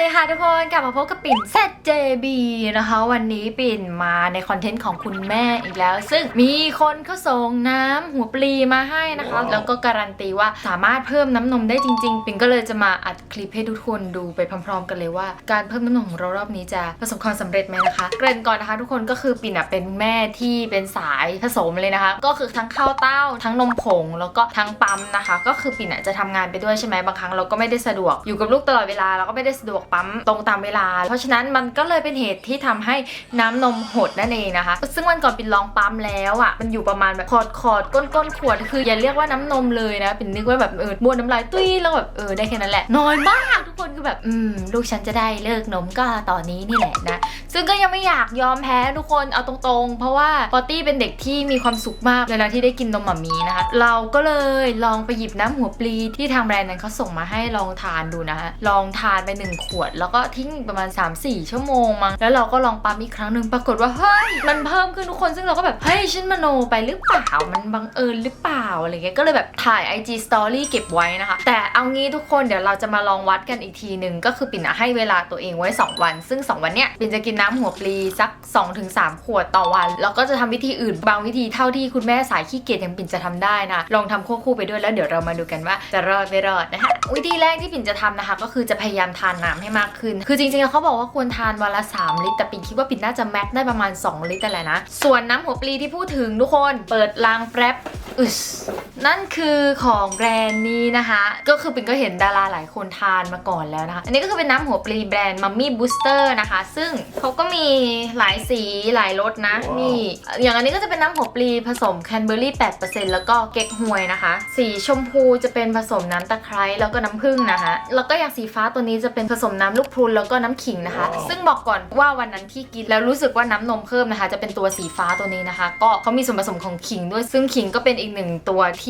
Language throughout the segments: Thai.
ดีค่ะทุกคนกลับมาพบกับปิ่น ZJB นะคะ วันนี้ปิ่นมาในคอนเทนต์ของคุณแม่อีกแล้ว ซึ่งมีคนเขาส่งน้ำหัวปลีมาให้นะคะ แล้วก็การันตีว่าสามารถเพิ่มน้ำนมได้จริง ๆ ปิ่นก็เลยจะมาอัดคลิปให้ทุกคนดูไปพร้อม ๆ กันเลยว่า การเพิ่มน้ำนมของเรารอบนี้จะประสบความสำเร็จไหมนะคะ เกริ่นก่อนนะคะ ทุกคนก็คือปิ่นอะเป็นแม่ที่เป็นสายผสมเลยนะคะ ก็คือทั้งข้าวเต้า ทั้งนมผงแล้วก็ทั้งปั๊มนะคะ ก็คือปิ่นอะจะทำงานไปด้วยใช่ไหมบางครั้งเราก็ไม่ได้สะดวกอยู่กับลูกตลอดเวลาเราก็ไม่ได้สะดวกปั๊มตรงตามเวลา เพราะฉะนั้นมันก็เลยเป็นเหตุที่ทำให้น้ำนมหดนั่นเองนะคะ ซึ่งวันก่อนปินลองปั๊มแล้วอะมันอยู่ประมาณแบบขอดขอดก้นก้นขวดคืออย่าเรียกว่าน้ำนมเลยนะปินนึกว่าแบบเออบ้วนน้ำลายตุ้ยแล้วแบบเออได้แค่นั้นแหละน้อยมาก คนคือแบบ อืม ลูกฉันจะได้เลิกนมก็ตอนนี้นี่แหละนะ ซึ่งก็ยังไม่อยากยอมแพ้ทุกคนเอาตรงๆ เพราะว่าปอตตี้เป็นเด็กที่มีความสุขมากเวลาที่ได้กินนมหมามีนะคะ เราก็เลยลองไปหยิบน้ำหัวปลีที่ทางแบรนด์นั้นเขาส่งมาให้ลองทานดูนะคะลองทานไปหนึ่งขวด แล้วก็ทิ้งประมาณ 3-4 ชั่วโมงมั้งแล้วเราก็ลองปั๊มอีกครั้งหนึ่งปรากฏว่าเฮ้ยมันเพิ่มขึ้นทุกคนซึ่งเราก็แบบเฮ้ยฉันมโนไปหรือเปล่ามันบังเอิญหรือเปล่าอะไรเงี้ยก็เลยแบบถ่าย IG Story เก็บไว้นะคะ แต่เอางี้ทุกคนเดี๋ยวเราจะมาลองวัดกันอีกทีหนึ่งก็คือปิ่นอะให้เวลาตัวเองไว้ 2 วัน ซึ่ง 2 วันเนี้ยปิ่นจะกินน้ำหัวปลีสัก 2-3 ขวดต่อวัน แล้วก็จะทำวิธีอื่นบางวิธีเท่าที่คุณแม่สายขี้เกียจอย่างปิ่นจะทำได้นะลองทำควบคู่ไปด้วยแล้วเดี๋ยวเรามาดูกันว่าจะรอดไม่รอดนะคะวิธีแรกที่ปิ่นจะทำนะคะ ก็คือจะพยายามทานน้ำให้มากขึ้น คือจริงๆแล้วเขาบอกว่าควรทานวันละ 3 ลิตรแต่ปิ่นคิดว่าปิ่นน่าจะแม็กได้ประมาณ 2 ลิตรแต่แหละนะส่วนน้ำหัวปลีที่พูดถึงทุกคนเปิดรางแป๊บอึส นั่นคือของแบรนด์นี้นะคะ ก็คือปิ่นก็เห็นดาราหลายคนทานมาก่อนแล้วนะคะ อันนี้ก็คือเป็นน้ำหัวปลีแบรนด์มัมมี่บูสเตอร์นะคะ ซึ่งเขาก็มีหลายสีหลายรสนะนี่ อย่างอันนี้ก็จะเป็นน้ำหัวปลีผสมแคนเบอร์รี่ 8%แล้วก็เก๊กฮวยนะคะ สีชมพูจะเป็นผสมน้ำตะไคร้แล้วก็น้ำผึ้งนะคะ แล้วก็อย่างสีฟ้าตัวนี้จะเป็นผสมน้ำลูกพรุนแล้วก็น้ำขิงนะคะซึ่งบอกก่อนว่าวันนั้นที่กินแล้วรู้สึกว่าน้ำนมเพิ่มนะคะ จะเป็นตัวสีฟ้าตัวนี้นะคะ ก็เขามีส่วนผสมของขิงด้วยซึ่งขิงก็เป็นอีกหนึ่งตัวที่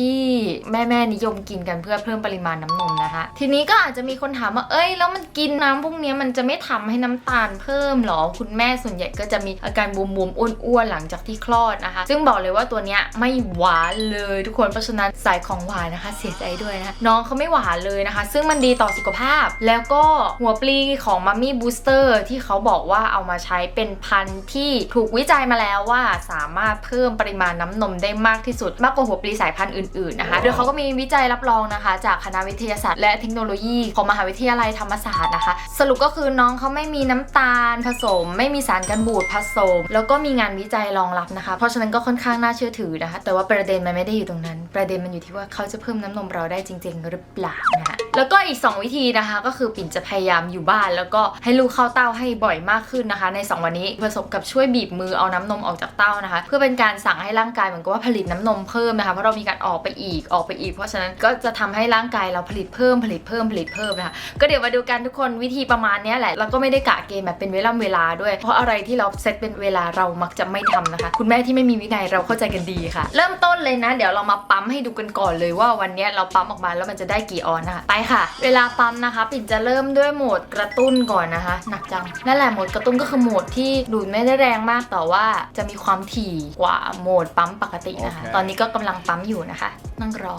แม่ๆนิยมกินกันเพื่อเพิ่มปริมาณน้ำนมนะคะ ทีนี้ก็อาจจะมีคนถามว่า เอ้ย แล้วมันกินน้ำพวกนี้มันจะไม่ทำให้น้ำตาลเพิ่มหรอ คุณแม่ส่วนใหญ่ก็จะมีอาการบวมๆอ้วนๆหลังจากที่คลอดนะคะ ซึ่งบอกเลยว่าตัวเนี้ยไม่หวานเลยทุกคน เพราะฉะนั้นสายของหวานนะคะ เสียใจด้วยนะะน้องเขาไม่หวานเลยนะคะ ซึ่งมันดีต่อสุขภาพ แล้วก็หัวปลีของมัมมี่บูสเตอร์ที่เขาบอกว่าเอามาใช้เป็นพันธุ์ที่ถูกวิจัยมาแล้วว่าสามารถเพิ่มปริมาณน้ำนมได้มากที่สุด มากกว่าหัวปลีสายพันธุ์อื่นๆนะคะ โดยเขาก็มีวิจัยรับรองนะคะ จากคณะวิทยาศาสตร์และเทคโนโลยีของมหาวิทยาลัยธรรมศาสตร์นะคะ สรุปก็คือน้องเขาไม่มีน้ำตาลผสม ไม่มีสารกันบูดผสม แล้วก็มีงานวิจัยรองรับนะคะ เพราะฉะนั้นก็ค่อนข้างน่าเชื่อถือนะคะ แต่ว่าประเด็นมันไม่ได้อยู่ตรงนั้น ประเด็นมันอยู่ที่ว่าเขาจะเพิ่มน้ำนมเราได้จริง ๆ หรือเปล่านะคะ แล้วก็อีก 2 วิธีนะคะ ก็คือปิ่นจะพยายามอยู่บ้าน แล้วก็ให้ลูกเข้าเต้าให้บ่อยมากขึ้นนะคะ ใน 2 วันนี้ผสมกับช่วยบีบมือเอาน้ำนมออกจากเต้านะคะ เพื่อเป็นการสั่งให้ร่างกายเหมือนกับว่าผลิตน้ำนมเพิ่มนะคะเพราะเรามีการออกไปอีกออกไปอีก เพราะฉะนั้นก็จะทำให้ร่างกายเราผลิตเพิ่มผลิตเพิ่มผลิตเพิ่มนะคะก็เดี๋ยวมาดูกันทุกคนวิธีประมาณนี้แหละเราก็ไม่ได้กะเกณฑ์แบบเป็นเวลาเวลาด้วย เพราะอะไรที่เราเซตเป็นเวลาเรามักจะไม่ทำนะคะ คุณแม่ที่ไม่มีวินัยเราเข้าใจกันดีค่ะ เริ่มต้นเลยนะ เดี๋ยวเรามาปั๊มให้ดูกันก่อนเลยว่าวันนี้เราปั๊มออกมาแล้วมันจะได้กี่ออนนะคะไปค่ะ เวลาปั๊มนะคะ ปิ่นจะเริ่มด้วยโหมดกระตุ้นก่อนนะคะ หนักจังนั่นแหละโหมดกระตุ้นก็คือโหมดที่ดูดไม่ได้แรงมากแต่ว่าจะมีความถี่กว่าโหมดปั๊มปกตินะคะโอเคตอนนี้ก็กำลังปั๊มอยู่นะคะ นั่งรอ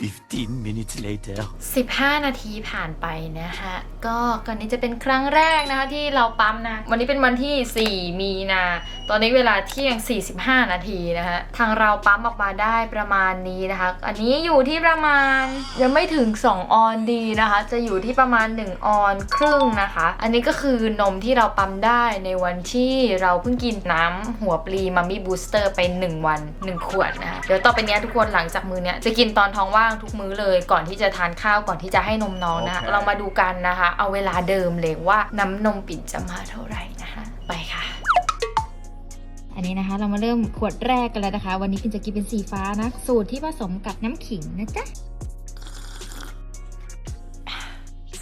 15 minutes later. 15 นาทีผ่านไปนะคะก็ก่อนนี้จะเป็นครั้งแรกนะคะที่เราปั๊มนะ วันนี้เป็นวันที่ 4 มีนา ตอนนี้เวลาเที่ยง 45 นาทีนะคะทางเราปั๊มออกมาได้ประมาณนี้นะคะ อันนี้อยู่ที่ประมาณยังไม่ถึง 2 ออนดีนะคะ จะอยู่ที่ประมาณ 1 ออนครึ่งนะคะ อันนี้ก็คือนมที่เราปั๊มได้ในวันที่เราเพิ่งกินน้ำหัวปลีมัมมี่บูสเตอร์ไป 1 วัน 1 ขวดนะคะเดี๋ยวต่อไปเนี้ยทุกคนหลังจากมือเนี้ยจะกินตอนท้องว่างทุกมื้อเลยก่อนที่จะทานข้าวก่อนที่จะให้นมน้องนะคะโอเคเรามาดูกันนะคะ เอาเวลาเดิมเลยว่าน้ำนมปิ่นจะมาเท่าไหร่นะคะ ไปค่ะอันนี้นะคะเรามาเริ่มขวดแรกกันแล้วนะคะ วันนี้ปิ่นจะกินเป็นสีฟ้านะ สูตรที่ผสมกับน้ำขิงนะจ๊ะ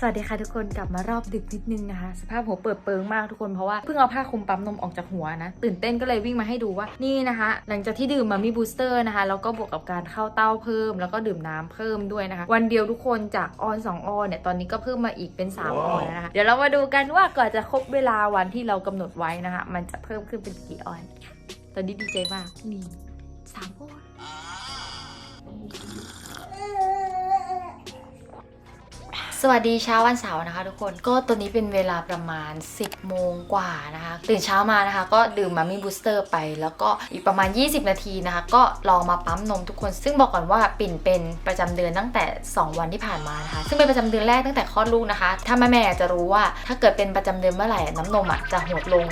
สวัสดีค่ะทุกคนกลับมารอบดึกนิดนึงนะคะ สภาพหัวเปิดเปิงมากทุกคนเพราะว่าเพิ่งเอาผ้าคลุมปั๊มนมออกจากหัวนะตื่นเต้นก็เลยวิ่งมาให้ดูว่านี่นะคะ หลังจากที่ดื่มมามีบูสเตอร์นะคะแล้วก็บวกกับการเข้าเต้าเพิ่ม แล้วก็ดื่มน้ำเพิ่มด้วยนะคะ วันเดียวทุกคนจากออน2ออนเนี่ยตอนนี้ก็เพิ่มมาอีกเป็น 3 ออนแล้วนะคะเดี๋ยวเรามาดูกันว่าก่อนจะครบเวลาวันที่เรากำหนดไว้นะคะ มันจะเพิ่มขึ้นเป็นกี่ออนค่ะตอนนี้ดีใจมากนี่สามออน สวัสดีเช้าวันเสาร์นะคะทุกคนก็ตัวนี้เป็นเวลาประมาณ 10 โมงกว่านะคะตื่นเช้ามานะคะ ก็ดื่มมามี่บูสเตอร์ไป แล้วก็อีกประมาณ 20 นาทีนะคะ ก็ลองมาปั๊มนมทุกคน ซึ่งบอกก่อนว่าปิ่นเป็นประจำเดือนตั้งแต่ 2 วันที่ผ่านมานะคะ ซึ่งเป็นประจำเดือนแรกตั้งแต่คลอดลูกนะคะ ถ้าแม่แม่อยากจะรู้ว่าถ้าเกิดเป็นประจำเดือนเมื่อไหร่น้ำนมอะจะหดลง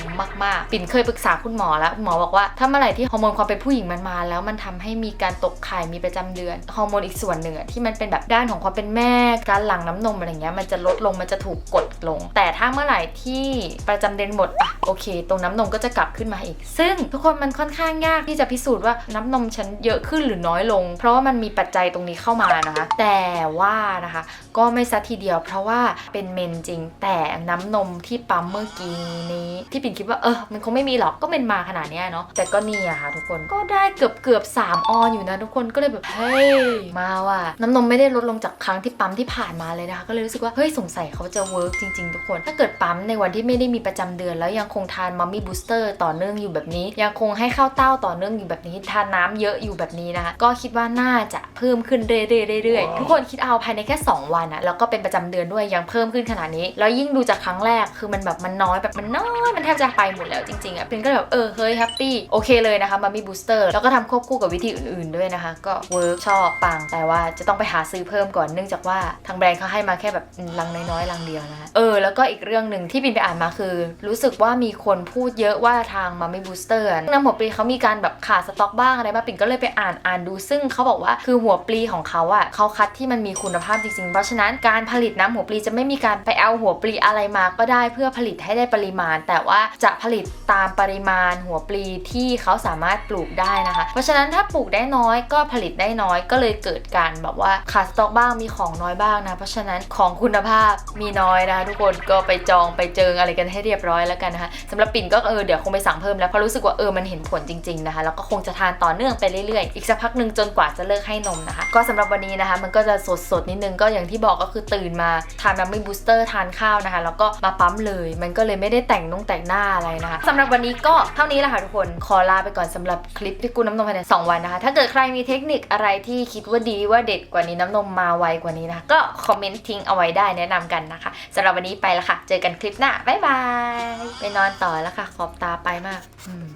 มากๆ ปิ่นเคยปรึกษาคุณหมอแล้วคุณหมอบอกว่าถ้าเมื่อไหร่ที่ฮอร์โมนความเป็นผู้หญิงมันมา แล้วมันทำให้มีการตกไข่มีประจำเดือนฮอร์โมนอีกส่วนหนึ่งที่มันเป็นแบบด้านของความเป็นแม่การหลั่งน้ำนมอะไรเงี้ยมันจะลดลงมันจะถูกกดลง แต่ถ้าเมื่อไหร่ที่ประจำเดือนหมดอะโอเค ตรงน้ำนมก็จะกลับขึ้นมาอีก ซึ่งทุกคนมันค่อนข้างยากที่จะพิสูจน์ว่าน้ำนมฉันเยอะขึ้นหรือน้อยลง เพราะว่ามันมีปัจจัยตรงนี้เข้ามานะคะ แต่ว่านะคะ ก็ไม่ซะทีเดียว เพราะว่าเป็นเมนจริง แต่น้ำนมที่ปั๊มเมื่อกี้นี้ ที่ปิ่นคิดว่าเออมันคงไม่มีหรอกก็เป็นมาขนาดนี้เนาะแต่ก็นี่อะค่ะทุกคนก็ได้เกือบเกือบๆ3ออนอยู่นะทุกคนก็เลยแบบเฮ้ยมาว่ะน้ำนมไม่ได้ลดลงจากครั้งที่ปั๊มที่ผ่านมาเลยนะคะก็เลยรู้สึกว่าเฮ้ยสงสัยเขาจะเวิร์กจริง ๆ ทุกคน ถ้าเกิดปั๊มในวันที่ไม่ได้มีประจำเดือน แล้วยังคงทานมัมมี่บูสเตอร์ต่อเนื่องอยู่แบบนี้ ยังคงให้ข้าวเต้าต่อเนื่องอยู่แบบนี้ ทานน้ำเยอะอยู่แบบนี้นะคะ ก็คิดว่าน่าจะเพิ่มขึ้นเรื่อยๆๆๆทุกคนคิดเอาภายในแค่ 2 วันอะแล้วก็เป็นประจำเดือนด้วยยังเพิ่มขึ้นขนาดนี้ แล้วยิ่งดูจากครั้งแรกคือมันแบบมันน้อยแบบมันน้อยมันแทบจะไปหมดแล้วจริงๆอะเป็นก็แบบเออเฮ้ยแฮปปี้โอเคเลยนะคะมัมมี่บูสเตอร์แล้วก็ทำควบคู่กับวิธีอื่นๆด้วยนะคะ ก็เวิร์กชอบปังแต่ว่าจะต้องไปหาซื้อเพิ่มก่อนเนื่องจากว่าทางแบรนด์เขาให้มาแค่แบบลังน้อยๆลังเดียวนะเออแล้วก็อีกเรื่องหนึ่งที่บินไปอ่านมาคือ รู้สึกว่ามีคนพูดเยอะว่าทางมัมมี่บูสเตอร์น้ำหัวปลีเขามีการแบบขาดสต็อกบ้างอะไรบ้างปิ่นก็เลยไปอ่านอ่านดู ซึ่งเขาบอกว่าคือหัวปลีของเขาอะเขาคัดที่มันมีคุณภาพจริงๆ เพราะฉะนั้นการผลิตน้ำหัวปลีจะไม่มีการไปเอาหัวปลีอะไรมาก็ได้เพื่อผลิตให้ได้ปริมาณ แต่ว่าจะผลิตตามปริมาณหัวปลีที่เขาสามารถปลูกได้นะคะ เพราะฉะนั้นถ้าปลูกได้น้อยก็ผลิตได้น้อยก็เลยเกิดการแบบว่าขาดสต็อกบ้างมีของน้อยบ้างนะ เพราะฉะนั้นของคุณภาพมีน้อยนะคะทุกคนก็ไปจองไปเจิงอะไรกันให้เรียบร้อยแล้วกันนะคะสำหรับปิ่นก็เออเดี๋ยวคงไปสั่งเพิ่มแล้วเพราะรู้สึกว่าเออมันเห็นผลจริงๆนะคะแล้วก็คงจะทานต่อเนื่องไปเรื่อยๆ อีกสักพักหนึ่งจนกว่าจะเลิกให้นมนะคะ ก็สำหรับวันนี้นะคะ มันก็จะสดๆนิดนึงก็อย่างที่บอกก็คือตื่นมาทานน้ำมิบูสเตอร์ทานข้าวนะคะ แล้วก็มาปั๊มเลย มันก็เลยไม่ได้แต่งนุ่งแต่งหน้าอะไรนะคะสำหรับวันนี้ก็เท่านี้แหละค่ะทุกคนขอลาไปก่อนสำหรับคลิปที่กูน้ำนมภายในสองวันนะคะ ถ้าเกิดใครมีเทคนิคอะไรที่คิดว่าดีว่าเด็ดกว่านี้น้ำนมมาไวกว่านี้นะคะก็คอมเมนต์ทิ้งเอาไว้ได้แนะนำกันนะคะสำหรับวันนี้ไปละค่ะ เจอกันคลิปหน้าบ๊ายบายไปนอนต่อแล้วค่ะ ขอบตาไปมากอืม